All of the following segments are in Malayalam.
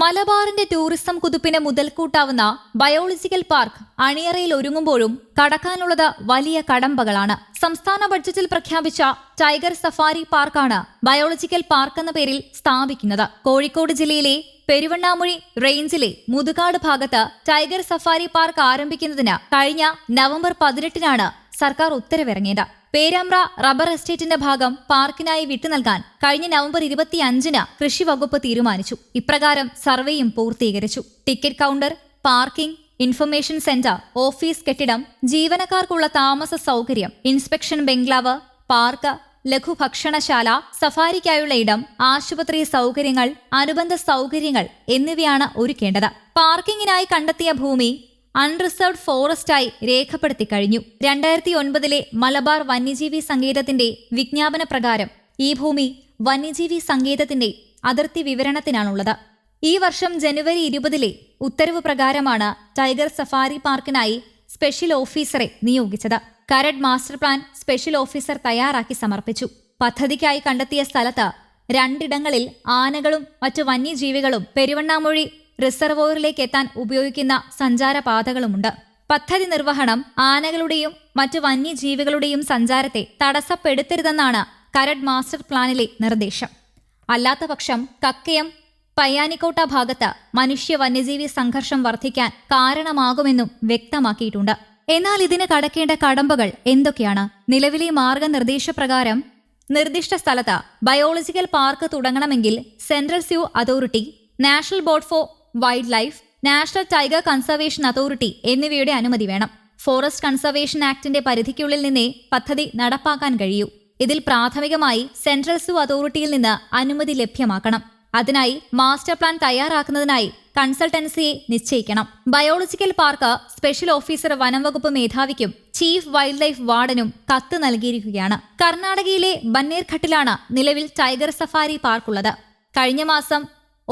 മലബാറിന്റെ ടൂറിസം കുതിപ്പിന് മുതൽക്കൂട്ടാവുന്ന ബയോളജിക്കൽ പാർക്ക് അണിയറയിൽ ഒരുങ്ങുമ്പോഴും കടക്കാനുള്ളത് വലിയ കടമ്പകളാണ്. സംസ്ഥാന ബഡ്ജറ്റിൽ പ്രഖ്യാപിച്ച ടൈഗർ സഫാരി പാർക്കാണ് ബയോളജിക്കൽ പാർക്ക് എന്ന പേരിൽ സ്ഥാപിക്കുന്നത്. കോഴിക്കോട് ജില്ലയിലെ പെരുവണ്ണാമുഴി റേഞ്ചിലെ മുതുകാട് ഭാഗത്ത് ടൈഗർ സഫാരി പാർക്ക് ആരംഭിക്കുന്നതിന് കഴിഞ്ഞ നവംബർ പതിനെട്ടിനാണ് സർക്കാർ ഉത്തരവിറങ്ങിയത്. പേരാമ്പ്ര റബ്ബർ എസ്റ്റേറ്റിന്റെ ഭാഗം പാർക്കിനായി വിട്ടു നൽകാൻ കഴിഞ്ഞ നവംബർ ഇരുപത്തിയഞ്ചിന് കൃഷി വകുപ്പ് തീരുമാനിച്ചു. ഇപ്രകാരം സർവേയും പൂർത്തീകരിച്ചു. Ticket counter parking information centre office കെട്ടിടം ജീവനക്കാർക്കുള്ള താമസ സൗകര്യം ഇൻസ്പെക്ഷൻ ബംഗ്ലാവ് പാർക്ക് ലഘുഭക്ഷണശാല സഫാരിക്കായുള്ള ഇടം ആശുപത്രി സൗകര്യങ്ങൾ അനുബന്ധ സൗകര്യങ്ങൾ എന്നിവയാണ് ഒരുക്കേണ്ടത്. പാർക്കിങ്ങിനായി കണ്ടെത്തിയ ഭൂമി അൺറിസർവ്ഡ് ഫോറസ്റ്റായി രേഖപ്പെടുത്തി കഴിഞ്ഞു. രണ്ടായിരത്തി ഒൻപതിലെ മലബാർ വന്യജീവി സങ്കേതത്തിന്റെ വിജ്ഞാപന പ്രകാരം ഈ ഭൂമി വന്യജീവി സങ്കേതത്തിന്റെ അതിർത്തി വിവരണത്തിനാണുള്ളത്. ഈ വർഷം ജനുവരി ഇരുപതിലെ ഉത്തരവ് പ്രകാരമാണ് ടൈഗർ സഫാരി പാർക്കിനായി സ്പെഷ്യൽ ഓഫീസറെ നിയോഗിച്ചത്. കരട് മാസ്റ്റർ പ്ലാൻ സ്പെഷ്യൽ ഓഫീസർ തയ്യാറാക്കി സമർപ്പിച്ചു. പദ്ധതിക്കായി കണ്ടെത്തിയ സ്ഥലത്ത് രണ്ടിടങ്ങളിൽ ആനകളും മറ്റു വന്യജീവികളും പെരുവണ്ണാമൊഴി റിസർവോയറിലേക്ക് എത്താൻ ഉപയോഗിക്കുന്ന സഞ്ചാരപാതകളുമുണ്ട്. പദ്ധതി നിർവഹണം ആനകളുടെയും മറ്റു വന്യജീവികളുടെയും സഞ്ചാരത്തെ തടസ്സപ്പെടുത്തരുതെന്നാണ് കരട് മാസ്റ്റർ പ്ലാനിലെ നിർദ്ദേശം. അല്ലാത്തപക്ഷം കക്കയം പയ്യാനിക്കോട്ട ഭാഗത്ത് മനുഷ്യ വന്യജീവി സംഘർഷം വർദ്ധിക്കാൻ കാരണമാകുമെന്നും വ്യക്തമാക്കിയിട്ടുണ്ട്. എന്നാൽ ഇതിന് കടക്കേണ്ട കടമ്പകൾ എന്തൊക്കെയാണ്? നിലവിലെ മാർഗനിർദ്ദേശപ്രകാരം നിർദ്ദിഷ്ട സ്ഥലത്ത് biological park തുടങ്ങണമെങ്കിൽ central zoo authority national board for wildlife national tiger conservation authority എന്നിവയുടെ അനുമതി വേണം. ഫോറസ്റ്റ് കൺസർവേഷൻ ആക്ടിന്റെ പരിധിക്കുള്ളിൽ നിന്നേ പദ്ധതി നടപ്പാക്കാൻ കഴിയൂ. ഇതിൽ പ്രാഥമികമായി സെൻട്രൽ സൂ അതോറിറ്റിയിൽ നിന്ന് അനുമതി ലഭ്യമാക്കണം. അതിനായി മാസ്റ്റർ പ്ലാൻ തയ്യാറാക്കുന്നതിനായി കൺസൾട്ടൻസിയെ നിശ്ചയിക്കണം. ബയോളജിക്കൽ പാർക്ക് സ്പെഷ്യൽ ഓഫീസർ വനംവകുപ്പ് മേധാവിക്കും ചീഫ് വൈൽഡ് ലൈഫ് വാർഡനും കത്ത് നൽകിയിരിക്കുകയാണ്. കർണാടകയിലെ ബന്നേർഘട്ടിലാണ് നിലവിൽ ടൈഗർ സഫാരി പാർക്കുള്ളത്. കഴിഞ്ഞ മാസം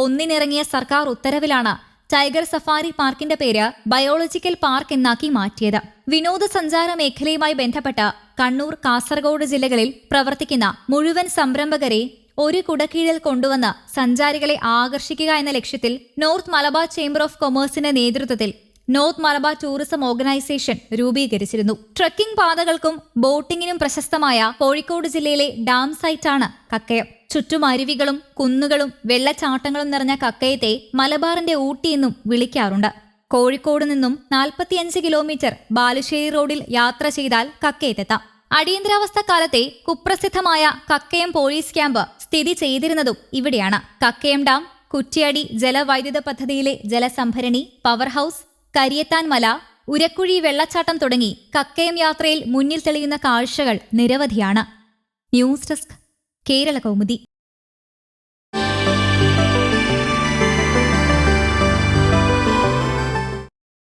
ഒന്നിനിറങ്ങിയ സർക്കാർ ഉത്തരവിലാണ് ടൈഗർ സഫാരി പാർക്കിന്റെ പേര് ബയോളജിക്കൽ പാർക്ക് എന്നാക്കി മാറ്റിയത്. വിനോദസഞ്ചാര മേഖലയുമായി ബന്ധപ്പെട്ട് കണ്ണൂർ കാസർഗോഡ് ജില്ലകളിൽ പ്രവർത്തിക്കുന്ന മുഴുവൻ സംരംഭകരെ ഒരു കുടക്കീഴിൽ കൊണ്ടുവന്ന് സഞ്ചാരികളെ ആകർഷിക്കുക എന്ന ലക്ഷ്യത്തിൽ നോർത്ത് മലബാർ ചേംബർ ഓഫ് കൊമേഴ്സിന്റെ നേതൃത്വത്തിൽ നോർത്ത് മലബാർ ടൂറിസം ഓർഗനൈസേഷൻ രൂപീകരിച്ചിരുന്നു. ട്രക്കിംഗ് പാതകൾക്കും ബോട്ടിങ്ങിനും പ്രശസ്തമായ കോഴിക്കോട് ജില്ലയിലെ ഡാം സൈറ്റാണ് കക്കയം. ചുറ്റും അരുവികളും കുന്നുകളും വെള്ളച്ചാട്ടങ്ങളും നിറഞ്ഞ കക്കയത്തെ മലബാറിന്റെ ഊട്ടിയെന്നും വിളിക്കാറുണ്ട്. കോഴിക്കോട് നിന്നും നാൽപ്പത്തിയഞ്ച് കിലോമീറ്റർ ബാലുശ്ശേരി റോഡിൽ യാത്ര ചെയ്താൽ കക്കയത്തെത്താം. അടിയന്തരാവസ്ഥ കാലത്തെ കുപ്രസിദ്ധമായ കക്കയം പോലീസ് ക്യാമ്പ് സ്ഥിതി ചെയ്തിരുന്നതും ഇവിടെയാണ്. കക്കയം ഡാം കുറ്റ്യാടി ജലവൈദ്യുത പദ്ധതിയിലെ ജലസംഭരണി പവർ ഹൌസ് കരിയത്താൻ മല ഉരക്കുഴി വെള്ളച്ചാട്ടം തുടങ്ങി കക്കയം യാത്രയിൽ മുന്നിൽ തെളിയുന്ന കാഴ്ചകൾ നിരവധിയാണ്. News desk Kerala Kaumudi